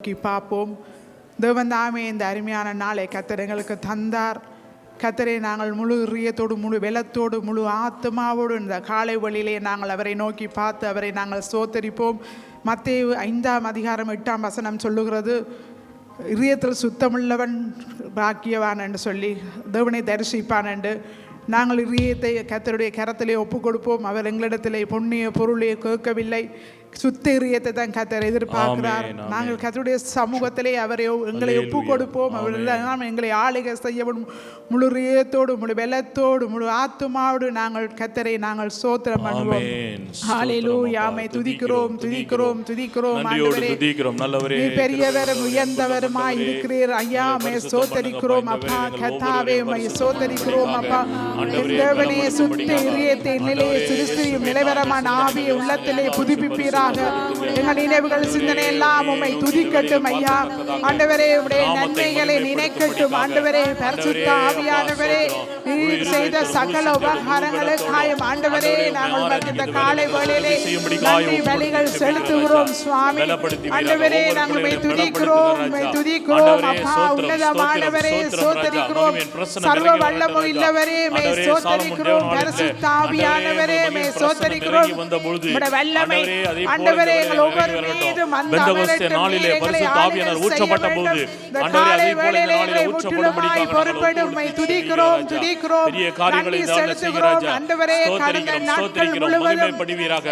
நோக்கி பார்ப்போம். தேவன் தாமே இந்த அருமையான நாளை கத்தர் எங்களுக்கு தந்தார். கத்தரை நாங்கள் முழு இறியத்தோடு முழு வெலத்தோடு முழு ஆத்மாவோடு இந்த காலை வழியிலே நாங்கள் அவரை நோக்கி பார்த்து அவரை நாங்கள் சோத்தரிப்போம். மத்திய ஐந்தாம் அதிகாரம் எட்டாம் வசனம் சொல்லுகிறது இதயத்தில் சுத்தமுள்ளவன் பாக்கியவான் என்று சொல்லி தேவனை தரிசிப்பான் என்று. நாங்கள் இதயத்தை கத்தருடைய கரத்திலே ஒப்புக் கொடுப்போம் அவர் எங்களிடத்திலே பொன்னிய பொருளை கேட்கவில்லை. சுத்த இதயத்தை தான் கத்தர் எதிர்பார்க்கிறார். நாங்கள் கத்தருடைய சமூகத்திலே அவரை எங்களை ஒப்பு கொடுப்போம் அவர் எல்லாம் எங்களை ஆளுகை செய்யவும் முழு இதயத்தோடு முழு வெள்ளத்தோடு முழு ஆத்துமாவோடு நாங்கள் கத்தரை நாங்கள் சோத்திரம் பண்ணுவோம். ஆமை அப்பா. துதிக்கிறோம் துதிக்கிறோம் துதிக்கிறோம். துதிக்கிறோம். நல்லவரே பெரியவரும் உயர்ந்தவருமாய் இருக்கிறீர். ஐயா மே சோத்தரிக்கிறோம். அப்பா கத்தாவே மை சோத்தரிக்கிறோம் அப்பா. தேவனே சுத்த இதயத்தை நிலையை சிறுஸ்திரியும் நிலைவரமான ஆவியை உள்ளத்திலே புதுப்பிப்பீராக எங்கள் நினைவுகள் சிந்தனை எல்லாம் உம்மை துதிக்கட்டும் ஐயா. ஆண்டவரே உடைய நன்மைகளை நினைக்கட்டும். ஆண்டவரே பரிசுத்த ஆவியானவரே செய்த சகல உபகாரங்களுக்காயும் ஆண்டவரே நாங்கள் உமக்கு இந்த காலை வேளையிலே நன்றி பலிகள் செலுத்துகிறோம் சுவாமி. ஆண்டவரே நாங்கள் துதிக்கிறோம் துதிக்கிறோம். அப்பா உன்னதமானவரே சோத்தரிக்கிறோம். சர்வ வல்லமோ இல்லவரே மே சோத்தரிக்கிறோம். பரிசுத்த ஆவியானவரே மே சோத்தரிக்கிறோம். வல்லமை. ஆண்டவரே எங்கள் ஒவ்வொரு மீதும் அந்த நாளிலே பரிசுத்த ஆவியானவர் ஊற்றப்பட்ட போது ஆண்டவரே அதே போல நாளிலே பொறுப்படும் ஒப்புக்கொடுக்கிறோம். துதிக்கிறோம் ராஜா. துதிக்கிறோம் பெரிய காரியங்களை செலுத்துகிறோம் ஆண்டவரே கடந்த ஸ்தோத்திரிக்கிறோம், நாட்கள் ஸ்தோத்திரிக்கிறோம், முழுவதும்.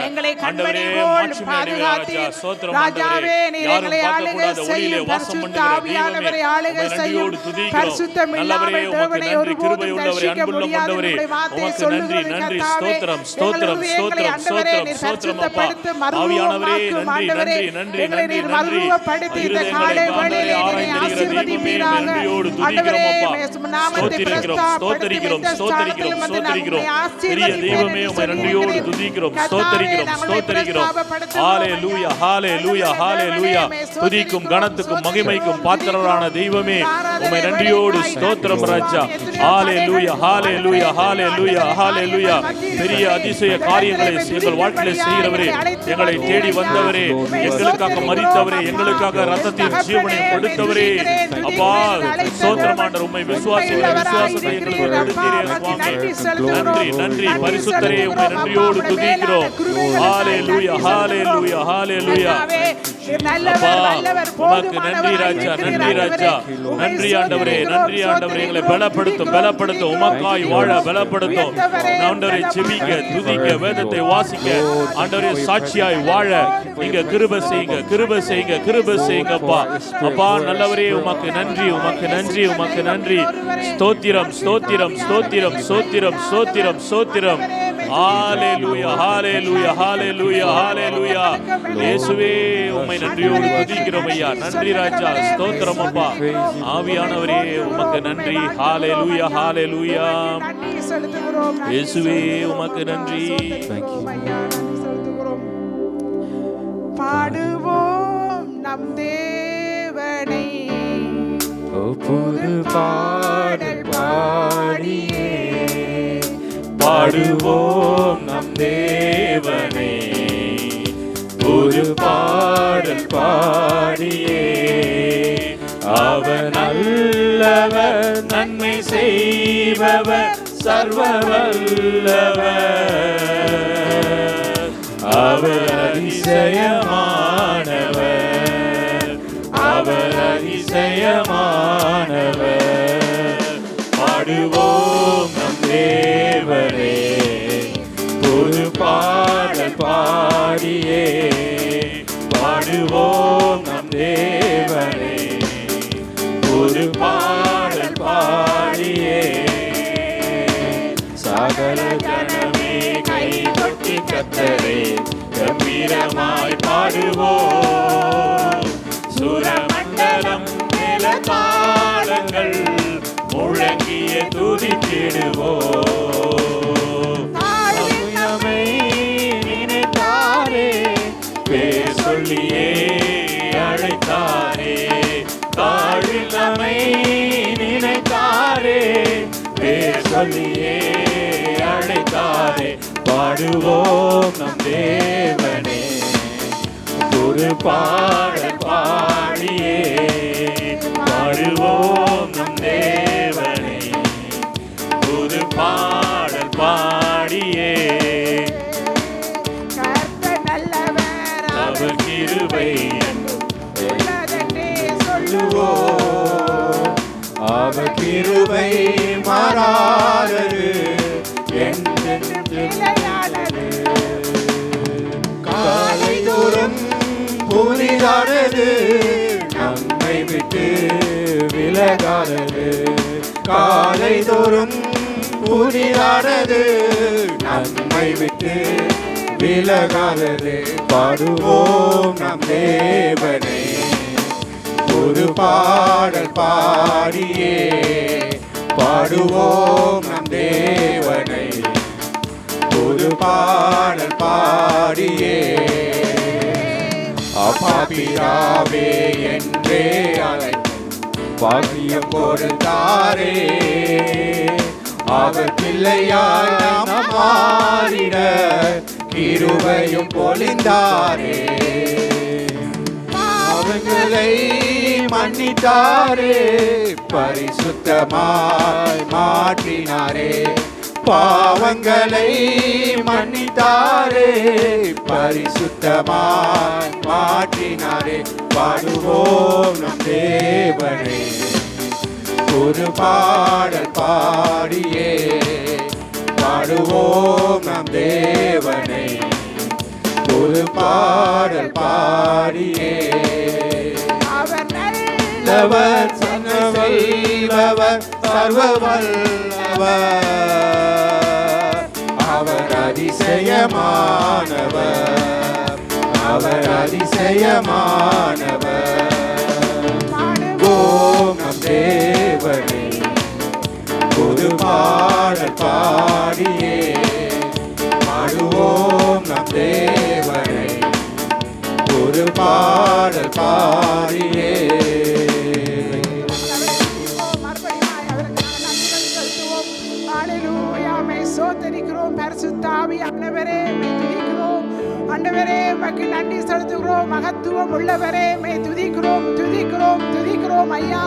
எங்களை கண்மணி போல் பாதுகாத்தீர் ராஜாவே. நீர் எங்களை ஆளுகை செய்யும் பரிசுத்த ஆவியானவரை ஆளுகை செய்யும். பரிசுத்தம் இல்லாமல் தேவனை நன்றி, ஒருபோதும் தரிசிக்க முடியாது. உம்முடைய வார்த்தையை நன்றி, கர்த்தாவே. எங்கள் இதயங்களை ஆண்டவரே நீர். பரிசுத்தப்படுத்து நன்றி, ஆண்டவரே நன்றி, நன்றி, எங்களை நன்றி, நீர் நன்றி. மறுரூபப்படுத்தி இந்த காலை வேளையிலே நீரை ஆசீர்வதிப்பீராக ஆண்டவரே நாமத்தை ஸ்தோத்திரிக்கிறோம், ஸ்தோத்திரிக்கிறோம், ஸ்தோத்திரிக்கிறோம், ஸ்தோத்திரிக்கிறோம். பெரிய தெய்வமே, உம்மை நன்றியோடு. துதிக்கிறோம், கர்த்தாவே, ஸ்தோத்திரிக்கிறோம், நாங்கள் ஸ்தோத்திரிக்கிறோம். பிரஸ்தாபப்படுத்துகிறோம் ஹalleluya, ஹalleluya, ஹalleluya. துதிக்கும் கணத்துக்கும் மகிமைக்கும் பாத்திரரான தெய்வமே உம்மை நன்றியோடு ஸ்தோத்திரம் ராஜா ஹalleluya, ஹalleluya, ஹalleluya, ஹalleluya. பெரிய அதிசய காரியங்களை எங்கள் வாழ்க்கையில செய்கிறவரே எங்களை தேடி வந்தவரே எங்களுக்காக மரித்தவரே எங்களுக்காக ரத்தத்தின் ஜீவனை கொடுத்தவரே அப்பா ஸ்தோத்திரமாண்டர் உம்மை விசுவாசிக்கிற விசுவாசத்தை எங்களுக்கு நன்றி நன்றி பரிசுத்தரே உம்மை நன்றியோடு துதிக்கிறோம் உமக்கு நன்றி ராஜா நன்றி ராஜா. நன்றி ஆண்டவரே நன்றி ஆண்டவரே எங்களை பலப்படுத்தும் பலப்படுத்தும் உமக்காய் வாழ பலப்படுத்தும். ஆண்டவரை செபிக்க துதிக்க வேதத்தை வாசிக்க. ஆண்டவரே சாட்சியாய் வாழ. நீங்க கிருப செய்யுங்க கிருப செய்யுங்க கிருப செய்யுங்க அப்பா. அப்பா நல்லவரே உமக்கு நன்றி உமக்கு நன்றி உமக்கு நன்றி. ஸ்தோத்திரம் ஸ்தோத்திரம். ஸ்தோத்திரம் ஸ்தோத்திரம் ஸ்தோத்திரம் ஸ்தோத்திரம் ஹalleluya ஹalleluya ஹalleluya ஹalleluya இயேசுவே உம்மை நன்றியோடு துதிக்கிறோம் ஐயா. நன்றி ராஜா ஸ்தோத்திரம் அப்பா. ஆவியானவரே உமக்கு நன்றி. ஹalleluya நன்றி செலுத்துகிறோம் நன்றி இயேசுவே உமக்கு நன்றி. பாடுவோம் நம் தேவனை. பாடல் பாடியே. பாடுவோம் நம் தேவனே. ஒரு பாடல் பாடியே. அவர் நல்லவர் நன்மை செய்பவர் சர்வ வல்லவர் அவர் அதிசயமானவர். அவர் அதிசயமானவர். பாடுவோம் நம் தேவரே. ஒரு பாடல் பாடியே. பாடுவோம் நம் தேவரே. ஒரு பாடல் பாடியே. சகல ஜனமே கை கொட்டி கத்தரே. கம்பீரமாய் பாடுவோம் சொல்லியே அழைத்தாரே பாடுவோம் நம் தேவனே. ஒரு பாட கிருபை மாறாதது காலை தோறும் புனிதானது நம்மை விட்டு விலகாதது. காலை தோறும் புனிதானது நம்மை விட்டு விலகாதது. பாடுவோம் நம் தேவனை. ஒரு பாடல் பாடியே. பாடுவோம் நம் தேவனை. ஒரு பாடல் பாடியே. அப்பாபியாவே என்றே அலை பாக்கியம் கொடுத்தாரே. அவர் பிள்ளையாய் நாம் மாறிட கிருபையும் பொழிந்தாரே. அவங்களை மன்னித்தாரே பரிசுத்தமாய் மாற்றினாரே. பாவங்களை மன்னித்தாரே பரிசுத்தமாய் மாற்றினாரே. பாடுவோம் நம் தேவனை. ஒரு பாடல் பாடியே பாடுவோம் நம் தேவனை. ஒரு பாடல் பாடியே. நல்லவர் நல்லவர் சன்ன செய்பவர் சர்வ வல்லவர் அவர் அதிசயமானவர் அவர் அதிசயமானவர். ஓம் நம் தேவனே புது பாடல் பாடியே. பாடுவோம் நம் தேவனை ஒரு பாடல் பாடியே. பரிசுத்தாவி ஆண்டவரே மே துதிக்கிறோம். ஆண்டவரே உமக்கு நன்றி செலுத்துகிறோம். மகத்துவம் உள்ளவரே மே துதிக்கிறோம் துதிக்கிறோம் துதிக்கிறோம் ஐயா.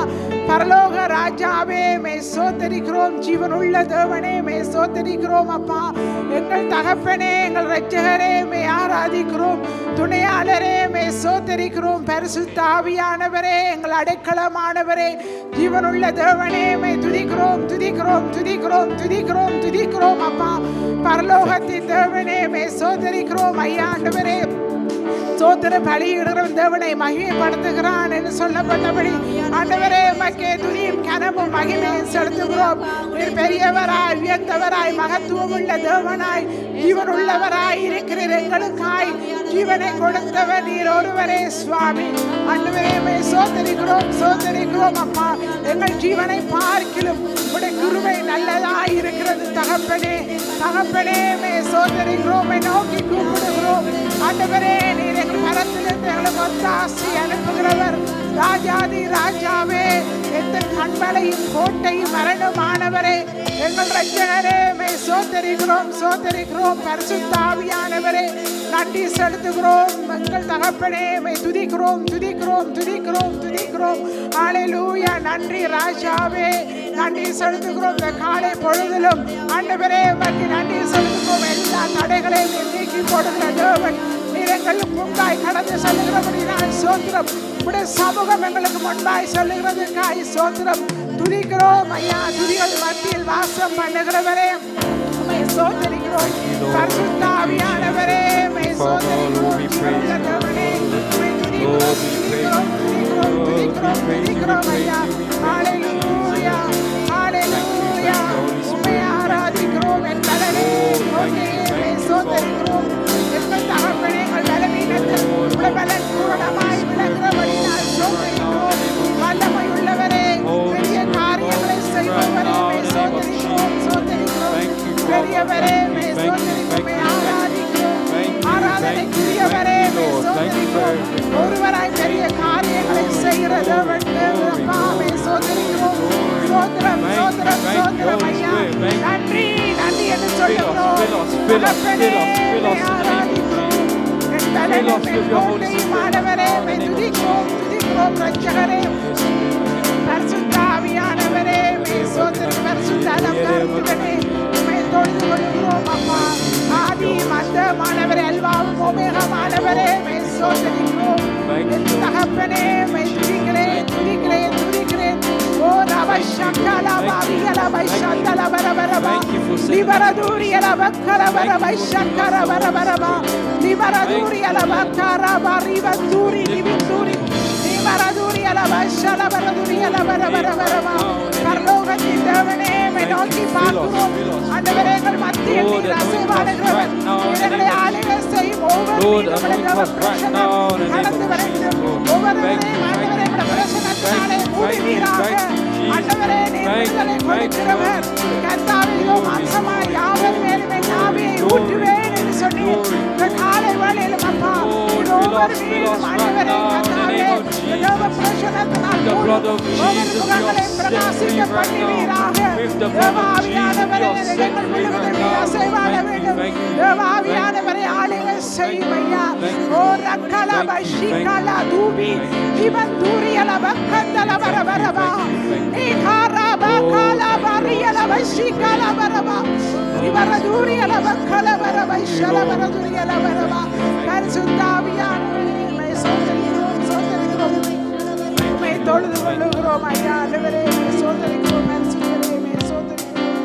பரலோக ராஜாவே மே சோதரிக்கிறோம் ஜீவனுள்ள தேவனே மே சோதரிக்கிறோம் அப்பா. எங்கள் தகப்பனே எங்கள் இரட்சகரே மே ஆராதிக்கிறோம் துணையாளரே மே சோதரிக்கிறோம் பரிசுத்த ஆவியானவரே எங்கள் அடைக்கலமானவரே. ஜீவனுள்ள தேவனே மே துதிக்கிறோம் துதிக்கிறோம் துதிக்கிறோம் துதிக்கிறோம் துதிக்கிறோம் அப்பா. பரலோகத்தின் தேவனே மே சோதரிக்கிறோம் ஐயா ஸ்தோத்திர சோத்திர பலியிடுகிறவன் தேவனை மகிமைப்படுத்துகிறான் என்று சொல்லப்பட்டபடி ஆண்டவரே மக்கே துணியும் கனமும் மகிமையும் செலுத்துகிறோம். நீர் பெரியவராய் உயர்ந்தவராய் மகத்துவம் உள்ள தேவனாய் ஜீவன் உள்ளவராய் இருக்கிறீர் எங்களுக்காய். ஜீவனை கொடுத்தவர் நீர் ஒருவரே சுவாமி. ஆண்டவரே மே சோதரிக்கிறோம் சோதரிக்கிறோம் அப்பா. எங்கள் ஜீவனை பார்க்கிலும் இருக்கிறது தகப்பனே தகப்பனே மே சோதரிக்கிறோம் நோக்கி கூப்பிடுகிறோம். ஆண்டவரே நீர் எங்கள் மரத்திலிருந்து எங்களை ஒத்தாசி அனுப்புகிறவர். ராஜாதி ராஜாவே எந்த கண்மலையும் கோட்டையும் மரணமானவரே. எங்கள் ரட்சகரே மே சோதரிக்கிறோம் சோதரிக்கிறோம் பரிசுத்தாவியானவரே நன்றி செலுத்துகிறோம். எங்கள் தகப்பனே துதிக்கிறோம் துதிக்கிறோம் துதிக்கிறோம் துதிக்கிறோம். ஹalleluya. நன்றி ராஜாவே. நன்றி செலுத்துகிறோம். இந்த காலை பொழுதிலும் ஆண்டவரே உமக்கு நன்றி செலுத்துகிறோம். எல்லா தடைகளையும் நீக்கி போடுகிற தேவன். நீர் முன்பாய் கடந்து செல்லுகிறபடி நான் சோத்திரம். உடைய சமூகம் எங்களுக்கு முன்பாய் சொல்லுகிறதுக்காய் சோத்திரம். துதிக்கிறோம் ஐயா. துதிகள் மத்தியில் வாசம் பண்ணுகிறவரே. உம்மை சோதரிக்கிறோம் பரிசுத்த Father, Lord, we praise you. Lord, we praise you. Lord, we praise you. We praise you. Thank you, oh, Thank you, oh, thank you, thank you. சோதரிக்கிறோம் ஒருவராய் பெரிய காரியங்களை செய்கிற தேவன் தேவனே சோதரிக்கிறோம். சோதரம் சோதரம் சோதரம் ஐயா. நன்றி நன்றி என்று சொல்லுகிறோம். உம்மை துதிக்கிறோம் துதிக்கிறோம் ரட்சகரே Thank you. baccara bara bara bara ba bara bara bara ba வக்கர வர வைஷக்கர வர வரவா லிபரதூரியல வக்கர வரிவந்தூரி லிவிந்தூரி லிபரதூரியல வைஷல வரதூரியல வர வர வரவா பரலோகத்தின் தேவனே உம்மை நோக்கி பார்க்கிறோம் ஆண்டவரே எங்கள் மத்தியில் நீர் அசைவாடுகிறவர் எங்களை ஆளுகை செய்யும் ஒவ்வொரு பிரசனம் கடந்து வருகிறோம் ஒவ்வொருவரையும் ஆண்டவரே உம்முடைய பிரசனத்தினாலே மூடுவீராக ஆண்டவரே நீர் விடுதலை கொடுக்கிறவர் கர்த்தாவே இதோ மாம்சமாய் பிரசனத்தினால் மூடும் ஒவ்வொரு முகங்களை பிரகாசிக்க பண்ணுவீராக தேவாவியானவரே எங்கள் முழுவதும் அசைவாட வேண்டும் தேவாவியானவரை ஆளுகை செய்யும் ஐயா ஓ ரக்கல பஷிகல தூபி இவன் தூரியல பக்கந்தல வர வரவா நீ காரப கால வரியல பஷிகல வரவா இவர தூரியல பக்கல வர வைஷல வர தூரியல வரவா பரிசுத்தாவியானவரே உம்மை சோதரிக்கிறோம் சோதரிக்கிறோம் உம்மை தொழுது கொள்ளுகிறோம் ஐயா ஆண்டவரே உம்மை சோதரிக்கிறோம் சோதரிக்கிறோம்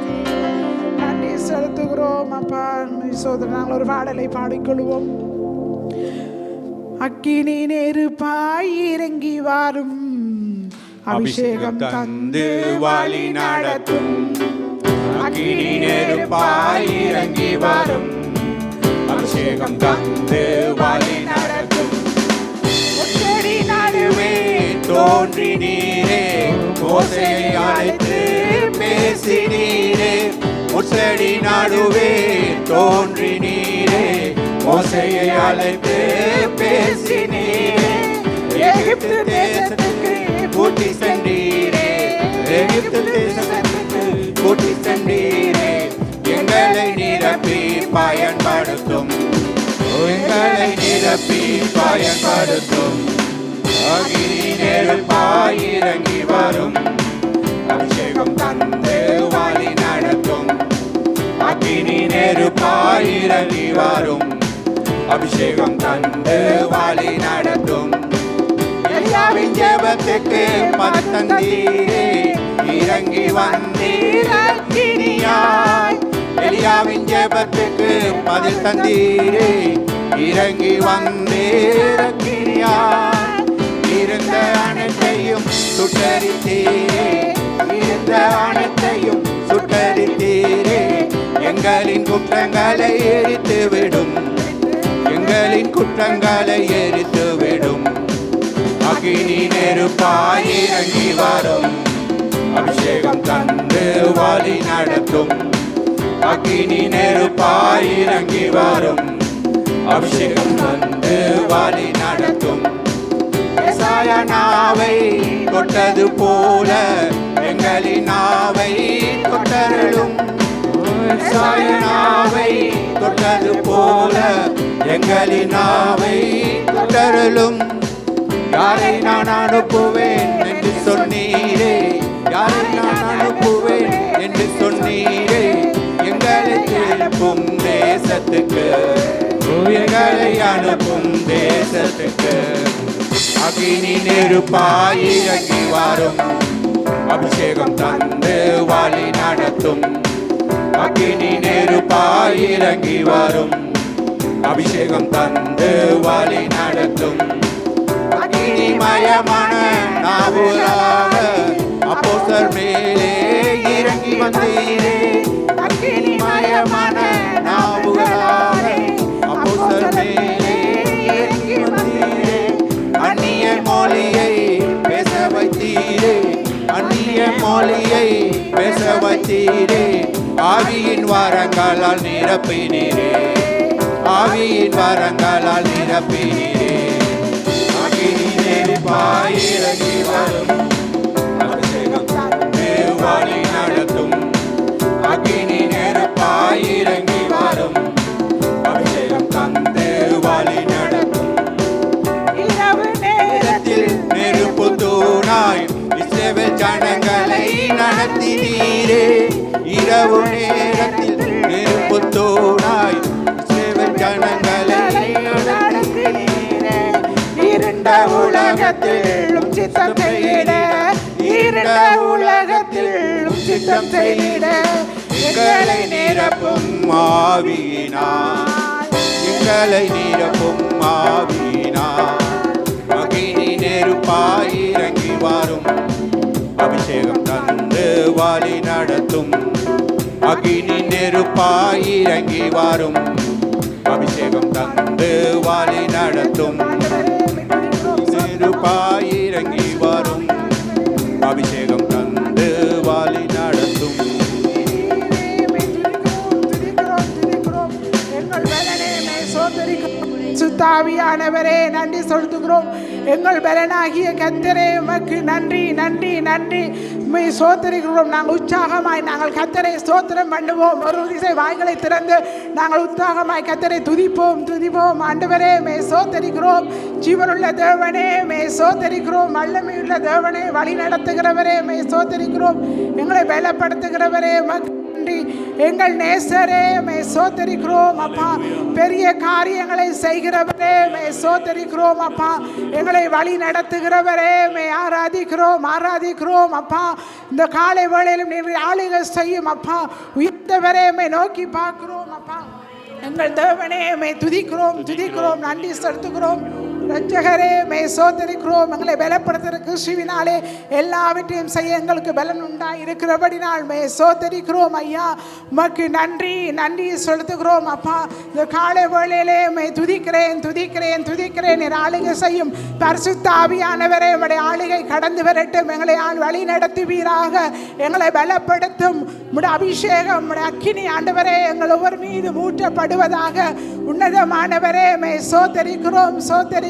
நன்றி செலுத்துகிறோம் அப்பா உம்மை சோதரி நாங்கள் ஒரு பாடலை பாடிக்கொள்வோம் அக்கினி நெருப்பாய் இறங்கி வாரும். அபிஷேகம் தந்து வழி நடத்தும். அக்கினி நெருப்பாய் இறங்கி வாரும். அபிஷேகம் தந்து வழி நடத்தும் தோன்றி நீரே மோசையை அழைத்து பேசினீரே. முச்சடி நடுவே தோன்றி நீரே மோசையை அழைத்து பேசினீரே. எகிப்து தேசத்துக்கு கூட்டி சென்றீரே. எகிப்து தேசத்துக்கு கூட்டி சென்றீரே. எங்களை நிரப்பி பயன்படுத்தும். எங்களை நிரப்பி பயன்படுத்தும். அகினி நெருப்பாய் இறங்கி வரும். அபிஷேகம் தந்து வழி நடத்தும். அக்கினி நெருப்பாய் இறங்கி வரும். அபிஷேகம் தந்து வழி நடத்தும். எலியாவின் ஜெபத்துக்கு பத்தந்தீரே இறங்கி வந்தீர் அக்கினியாய். எலியாவின் ஜெபத்துக்கு பதில் தந்தீரே. இறங்கி வந்தீர் அக்கினியாய். இருந்த அனைத்தையும் சுட்டரித்தீரே. இருந்த அனைத்தையும் சுட்டரித்தீரே. எங்களின் குற்றங்களை எரித்து விடும். எங்களின் குற்றங்களை எரித்து விடும். அகினி நெருப்பாய் இறங்கி வரும். அபிஷேகம் தந்து வழி நடத்தும். அக்கினி நெருப்பாய் இறங்கி வரும். அபிஷேகம் தந்து வழி நடத்தும். ஏசாயா நாவை தொட்டது போல எங்களின் நாவை தொட்டருளும். ஏசாயா நாவை தொட்டது போல எங்களின் நாவை தொட்டருளும். யாரை நான் அனுப்புவேன் என்று சொன்னீரே? யாரை நான் அனுப்புவேன் என்று சொன்னீரே? எங்களுக்கு எழுப்பும் தேசத்துக்கு. எங்களை அனுப்பும் தேசத்துக்கு. அகினி நெருப்பாய் இறங்கி வரும். அபிஷேகம் தந்து வழி நடத்தும். அகினி நெருப்பாய் இறங்கி வரும். அபிஷேகம் தந்து வழி நடத்தும். அக்கினிமயமான நாவுகளாக மொழியை பேச வைத்தீரே ஆவியின் வாரங்களால் நிரப்பினீரே. ஆவியின் வாரங்களால் நிரப்பினீரே. அகினி நெருப்பாய் இறங்கி வரும் அபிஷேகம் தேவாலி நடத்தும். அகினி நெருப்பாய் கணங்களை தூணாய் இஸ்ரவேல் நடத்தினீரே. இரவு நேரத்தில் நெருப்புத்தோடாய் சிவன் கணங்களை ஜனங்களை நடத்தினீரே. இருண்ட உலகத்தில் சித்தம் செய்யிட. இருண்ட உலகத்தில் சித்தம் செய்யிட. எங்களை நிரப்பும் மாவினா எங்களை நிரப்பும் மாவினா மகிழி நெருப்பாயி அபிஷேகம் தந்து வழி நடத்தும். அகினி நெருப்பாய் இறங்கி வரும். அபிஷேகம் தந்து வழி நடத்தும். நெருப்பாய் இறங்கி வரும். அபிஷேகம் தந்து வழி நடத்தும். எங்கள் பலனே மே சோதரிக்கிறோம். சுத்தாவியானவரே நன்றி சொல்லுகிறோம். எங்கள் பலனாகிய கத்தரே உமக்கு நன்றி நன்றி நன்றி. உண்மை சோத்தரிக்கிறோம் நாங்கள் உற்சாகமாய் நாங்கள் கத்தரை சோத்திரம் பண்ணுவோம். ஒரு திசை வாய்களை திறந்து நாங்கள் உற்சாகமாய் கத்தரை துதிப்போம். துதிப்போம். ஆண்டவரே மே சோத்தரிக்கிறோம் ஜீவனுள்ள தேவனே மே சோத்தரிக்கிறோம் வல்லமையுள்ள தேவனே வழி நடத்துகிறவரே மே சோத்தரிக்கிறோம் எங்களை பலப்படுத்துகிறவரே மக் எங்கள் நேசரே மே சோத்தரிக்கிறோம் அப்பா. பெரிய காரியங்களை செய்கிறவரே மே சோத்தரிக்கிறோம் அப்பா. எங்களை வழி நடத்துகிறவரே மே ஆராதிக்கிறோம் ஆராதிக்கிறோம் அப்பா. இந்த காலை வேளையிலும் நீர் ஆளுகை செய்யும் அப்பா. உயிர்த்தவரே மே நோக்கி பார்க்கிறோம் அப்பா. எங்கள் தேவனே மே துதிக்கிறோம் துதிக்கிறோம் நன்றி செலுத்துகிறோம். ரட்சகரே மே சோதரிக்கிறோம் எங்களை பலப்படுத்துகிற கிறிஸ்துவினாலே எல்லாவற்றையும் செய்ய எங்களுக்கு பலன் உண்டாக இருக்கிறபடினால் மே சோதரிக்கிறோம் ஐயா. உமக்கு நன்றி நன்றி செலுத்துகிறோம் அப்பா. இந்த காலை வேளையிலே மே துதிக்கிறேன் துதிக்கிறேன் துதிக்கிறேன். என் ஆளுகை செய்யும் பரிசுத்த ஆவியானவரே உடைய ஆளுகை கடந்து வரட்டும். எங்களை ஆள் வழி நடத்துவீராக. எங்களை பலப்படுத்தும். உடைய அபிஷேகம் உடைய அக்கினி ஆண்டவரே எங்கள் ஒவ்வொரு மீது ஊற்றப்படுவதாக. உன்னதமானவரே மே சோதரிக்கிறோம்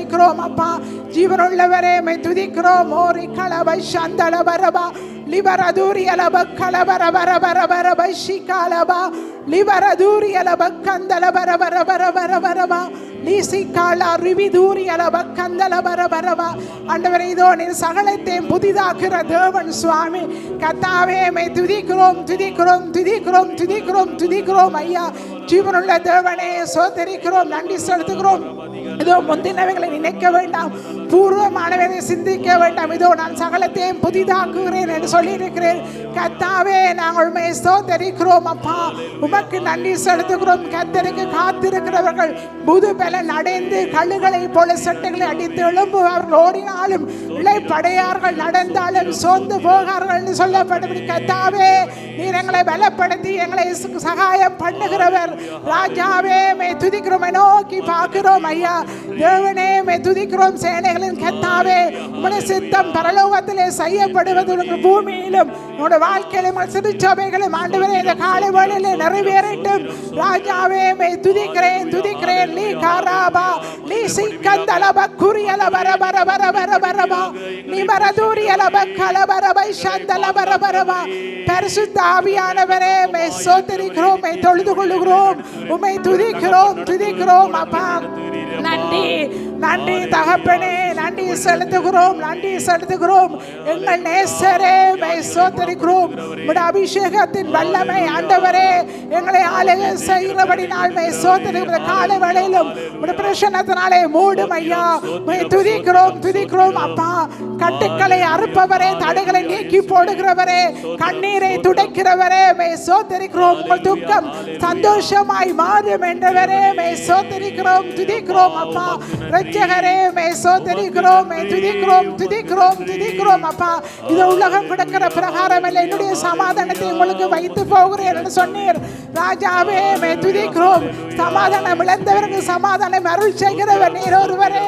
துதிக்கிறோம் அப்பா. ஜீவனுள்ளவரே மை துதிக்கிறோம். ஓரி கலவை சந்தள வரபா லிபரதூரி அலப கலபர வர வர வர பைஷிகாலபா லிபரதூரி அலப கந்தல வர வர வர வர வரபா நீசிக்காலா ரிவிதூரி அலப கந்தல வர வரவா ஆண்டவரே இதோ நீர் சகலத்தையும் புதிதாக்குற தேவன் சுவாமி. கத்தாவே மை துதிக்கிறோம் துதிக்கிறோம் துதிக்கிறோம் துதிக்கிறோம் துதிக்கிறோம் ஐயா. ஜீவனுள்ள தேவனே சோதரிக்கிறோம் நன்றி செலுத்துகிறோம். இதோ முந்தினவைகளை நினைக்க வேண்டாம். பூர்வமானவரை சிந்திக்க வேண்டாம். இதோ நான் சகலத்தையும் புதிதாக்குகிறேன் என்று சொல்லியிருக்கிறேன். கத்தாவே நாங்கள் உண்மை சோதரிக்கிறோம் அப்பா. உமக்கு நன்றி செலுத்துகிறோம். கத்தருக்கு காத்திருக்கிறவர்கள் புது பலன் அடைந்து கல்லுகளை போல சட்டைகளை அடித்து எழும்புவார்கள். ஓடினாலும் படையார்கள் நடந்தாலும் சோர்ந்து போகார்கள் என்று சொல்லப்படும் கத்தாவே நீர் எங்களை பலப்படுத்தி எங்களை சகாயம் பண்ணுகிறவர். ராஜாவே மே துதிக்கிறோம். நோக்கி பார்க்கிறோம் ஐயா. தேவனே மே துதிக்கிறோம் சேனைகளின் கத்தாவே உடைய சித்தம் பரலோகத்திலே செய்யப்படுவது உங்கள் பூமியிலும் உங்களுடைய வாழ்க்கையிலும் உங்கள் சிறுச்சபைகளும் ஆண்டவரே இந்த காலை வேளையிலே நிறைவேறட்டும். ராஜாவே மே துதிக்கிறேன் துதிக்கிறேன். நீ காராபா நீ சிக்கந்தளப குறியல வர வர வர வர வரபா நீ வரதூரியலப கலபரபை சந்தல வர வரபா பரிசுத்த ஆவியானவரே மே சோத்தரிக்கிறோம் மே தொழுது கொள்ளுகிறோம் உமை துதிக்கிறோம் துதிக்கிறோம் அப்பா. நன்றி நன்றி தகப்பனே நன்றி செலுத்துகிறோம் நன்றி செலுத்துகிறோம். எங்கள் நேசரே மை சோதரிக்கிறோம் உடைய அபிஷேகத்தின் வல்லமை ஆண்டவரே எங்களை ஆளுகை செய்கிறபடி நாள் சோதரிக்கிற காலை வேளையிலும் உடைய பிரசன்னத்தினாலே மூடும் ஐயா. துதிக்கிறோம் துதிக்கிறோம் அப்பா. கட்டுக்களை அறுப்பவரே தடைகளை நீக்கி போடுகிறவரே கண்ணீரை துடைக்கிறவரே மே சோதரிக்கிறோம் உங்கள் துக்கம் சந்தோஷமாய் மாறும் என்றவரே மே சோதரிக்கிறோம் துதிக்கிறோம் அப்பா. ரட்சகரே மே சோதரிக்கிறோம் துதிக்கிறோம் துதிக்கிறோம் துதிக்கிறோம் அப்பா. இது உலகம் கொடுக்கிற பிரகாரம் இல்லை என்னுடைய சமாதானத்தை உங்களுக்கு வைத்து போகிறேன் என்று சொன்னீர். ராஜாவே மே துதிக்கிறோம் சமாதானம் இழந்தவருக்கு சமாதானம் அருள் செய்கிறவர் நீர் ஒருவரே.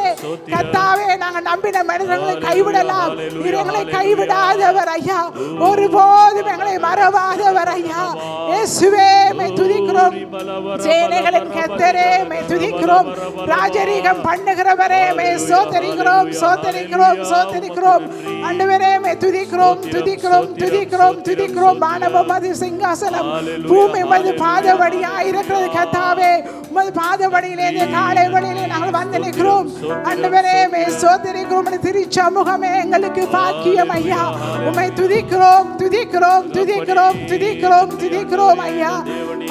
கத்தாவே நாங்கள் நம்பின மனிதர்களை கைவிடலாம். நீர் எங்களை கைவிடாதவர் ஐயா. ஒருபோதும் எங்களை மறவாதவர் ஐயா. இயேசுவே மே துதிக்கிறோம் சேனைகளின் கத்தரே மே துதிக்கிறோம் ராஜரீகம் பண்ணுகிற ஆக்குகிறவரே மே சோதரிக்கிறோம் சோதரிக்கிறோம் சோதரிக்கிறோம் ஆண்டவரே மே துதிக்கிறோம் துதிக்கிறோம் துதிக்கிறோம் துதிக்கிறோம் மானவம் அது சிங்காசனம். பூமி உமது பாதவடியா இருக்கிறது கத்தாவே உமது பாதவடியிலே இந்த காலை வழியிலே நாங்கள் வந்து நிற்கிறோம். ஆண்டவரே மே சோதரிக்கிறோம் திருச்சமூகமே எங்களுக்கு பாக்கியம் ஐயா. உம்மை துதிக்கிறோம் துதிக்கிறோம் துதிக்கிறோம் துதிக்கிறோம் துதிக்கிறோம் ஐயா.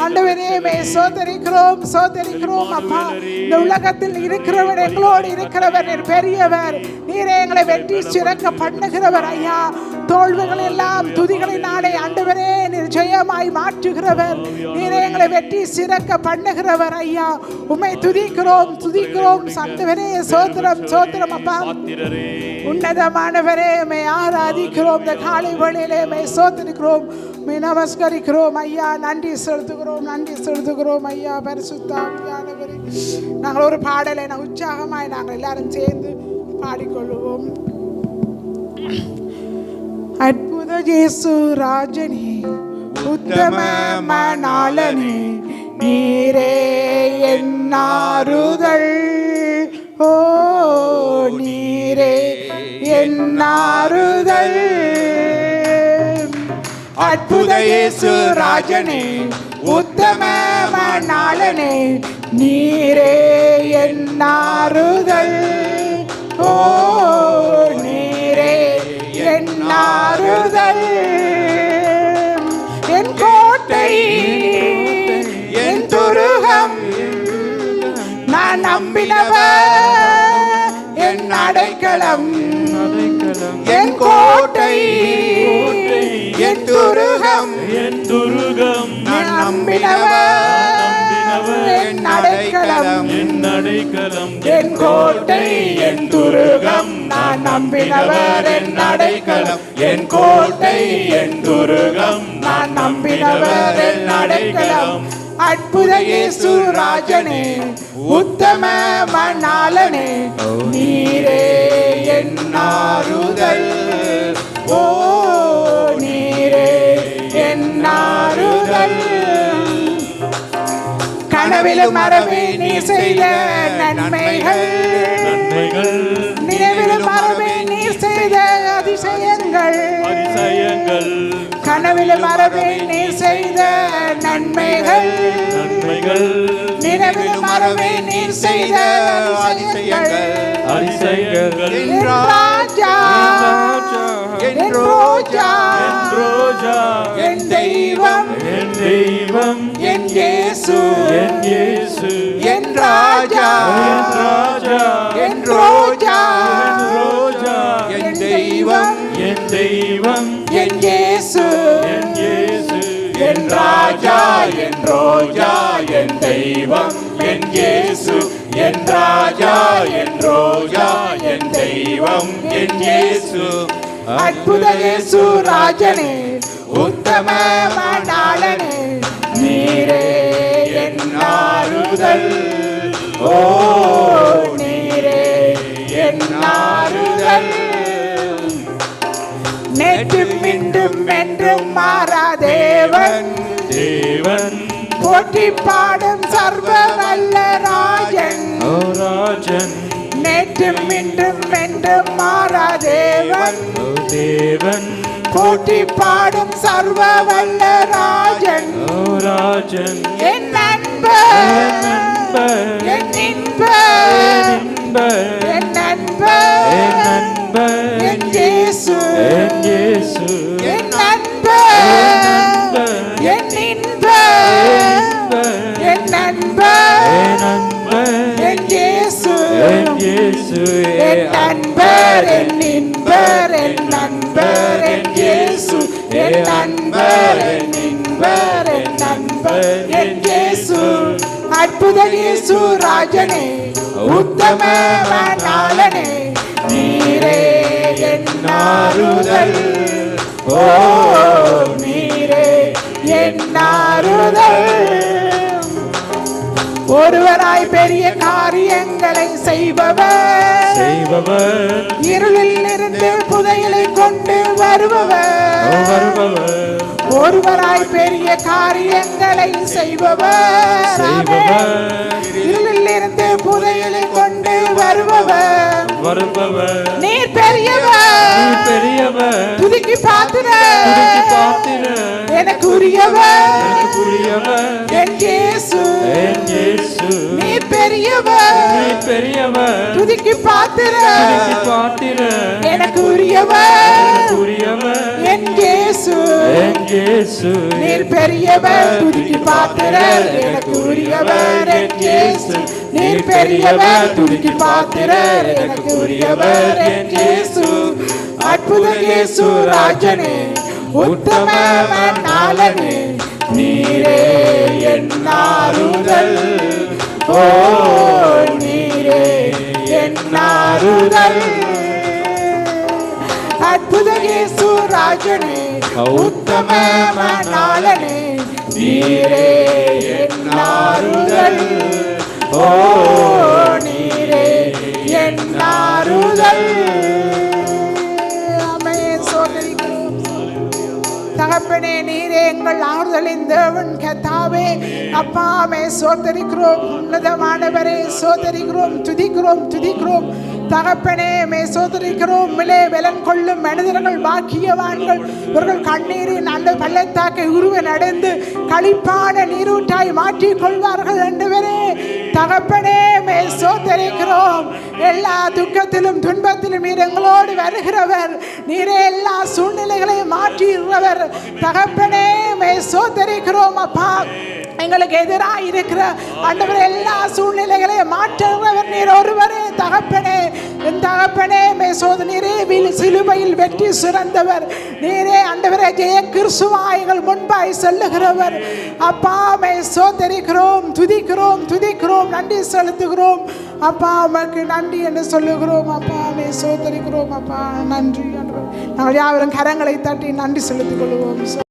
ஆண்டவரே மே சோதரிக்கிறோம் சோதரிக்கிறோம் அப்பா. இந்த உலகத்தில் இருக்கிறவர் எங்களோடு இருக்கிறவர் நீர் பெரியவர். நீரே எங்களை வெற்றி சிறக்க பண்ணுகிறவர் ஐயா. தோல்விகள் எல்லாம் துதிகளினாலே ஆண்டவரே நீர் ஜெயமாய் மாற்றுகிறவர். நீரே எங்களை வெற்றி சிறக்க பண்ணுகிறவர் ஐயா. உமை துதிக்கிறோம் துதிக்கிறோம். சந்தவரே சோத்திரம் சோத்திரம் அப்பா. உன்னதமானவரே மே ஆராதிக்கிறோம். இந்த காலை வழியிலே மே சோத்திருக்கிறோம். உண்மை நமஸ்கரிக்கிறோம் ஐயா. நன்றி செலுத்துகிறோம் நன்றி செலுத்துகிறோம் ஐயா. பரிசுத்தாவியானவரே நாங்கள் ஒரு பாடலை நான் உற்சாகமாய் நாங்கள் எல்லாரும் சேர்ந்து பாடிக்கொள்வோம். அற்புத ஜேசு ராஜனே உத்தம மணாலனே நீரே என்னாருதல் ஓ நீரே என்னாருதல் அற்புத இயேசு ராஜனே உத்தம மணாளனே நீரே என்னாறுதல் ஓ நீரே என்னாறுதல் என் கோட்டை என் துருகம். நான் நம்பினவர். என் அடைக்கலம் என் கோட்டை என் துருகம். என் துருகம். நான் நம்பினவர். என் அடைக்கலம். என் அடைக்கலம். என் கோட்டை என் துருகம். நான் நம்பினவர் என் அடைக்கலம். என் கோட்டை என் துருகம். நான் நடக்கலாம். அற்புத இயேசு ராஜனே உத்தம மணாலனே நீரே என் ஆறுதல். ஓ நீரே என் ஆறுதல். கனவிலும் மரபே நீ செய்த நன்மைகள். நன்மைகள். கனவிலும் மரபே நீ செய்த நன்மைகள். நன்மைகள். நினைவிலும் மரபே நீ செய்த அதிசயங்கள். அதிசயங்கள். என் ராஜா என் ரோஜா என் ரோஜா. என் தெய்வம் என் தெய்வம். என் இயேசு என் இயேசு. என் ராஜா என் ராஜா. என் ரோஜா என் ரோஜா. என் தெய்வம். என் தெய்வம். ராஜா என் ரோஜா என் தெய்வம் என் இயேசு என் ராஜா என் ரோஜா என் தெய்வம் என் இயேசு அற்புத இயேசு ராஜனே உத்தம மணாளனே நீரே என் ஆறுதல். ஓ நீரே என் ஆறுதல். நேற்றும் இன்றும் என்றும் மாறாதேவன் தேவன். போற்றி பாடும் சர்வ வல்ல ராஜன். ஓ ராஜன். நேற்றும் இன்றும் என்றும் மாறாதேவன் ஓ தேவன். போற்றி பாடும் சர்வ வல்ல ராஜன். ஓ ராஜன். என் நண்பர் என் நண்பர் என் நண்பர் என் நண்பர் என் இயேசு. என் இயேசு. என் இன்பர் என் நண்பர் என் இயேசு. என் நண்பர் என் இன்பர் என் நண்பர் என் இயேசு. அற்புத இயேசு ராஜனே உத்தம நீரே என் ஆறுதல். ஓ நீரே என் ஆறுதல். ஒருவராய் பெரிய காரியங்களை செய்பவர். செய்பவர். இருளில் இருந்து புதையலை கொண்டு வருபவர். வருபவர். ஒருவராய் பெரிய காரியங்களை செய்பவர். செய்பவர். இருளில் இருந்து புதையலை கொண்டு வருபவர். வருபவர். நீர் பெரியவர். பெரியவர். துதிக்கு பாத்திர பாத்திர எனக்கு உரியவர். புரியவர் என் இயேசு. என் இயேசு. நீர் பெரியவர். பெரியவர். துதிக்கு பாத்திர பாத்திர எனக்கு உரியவர். புரியவர் என் இயேசு. நீர் பெரியவர் துதிக்கு பாத்திரர் எனக்கு உரியவர் என் இயேசு. நீர் பெரியவர் துதிக்கு பாத்திரர் எனக்கு உரியவர் என் இயேசு. அற்புத இயேசு ராஜனே உத்தம நாளனே நீரே என் ஆறுதல். ஓ நீரே என் ஆறுதல். அற்புத இயேசு ராஜனே உத்தம மணாளனே நீரே என் ஆறுதல் ஓ நீரே என் ஆறுதல் தகப்பனே நீரே எங்கள் ஆறுதலின் தேவன் கத்தாவே அப்பாமே சோதரிக்கிறோம். உன்னதமானவரே சோதரிக்கிறோம் துதிக்கிறோம் துதிக்கிறோம். தகப்பனே மே சோதரிக்கிறோம். மிலே வெலன் கொள்ளும் மனிதர்கள் பாக்கியவான்கள். இவர்கள் கண்ணீரின் அந்த பள்ளத்தாக்கை உருவ நடந்து களிப்பான நீரூட்டாய் மாற்றிக் கொள்வார்கள் என்றுவரே தகப்பனே மே சோதரிக்கிறோம். எல்லா துக்கத்திலும் துன்பத்திலும் நீர் எங்களோடு வருகிறவர். நீரே எல்லா சூழ்நிலைகளையும் மாற்றிடுறவர் தகப்பனே மே சோதரிக்கிறோம் அப்பா எங்களுக்கு எதிராக இருக்கிற ஆண்டவர் எல்லா சூழ்நிலைகளையும் மாற்றுகிறவர் நீர் ஒருவரே. தகப்பனே என் தகப்பனே மே சோத நீரே வில் சிலுவையில் வெற்றி சிறந்தவர். நீரே ஆண்டவரே ஜெய கிறிஸ்துவாய் எங்கள் முன்பாய் சொல்லுகிறவர். அப்பா மே சோதரிக்கிறோம் துதிக்கிறோம் துதிக்கிறோம் நன்றி செலுத்துகிறோம். அப்பா அம்மாக்கு நன்றி என்று சொல்லுகிறோம். அப்பா மே சோதரிக்கிறோம் அப்பா நன்றி ஆண்டவரே. நாங்கள் யாவரும் கரங்களை தட்டி நன்றி செலுத்திக் கொள்வோம்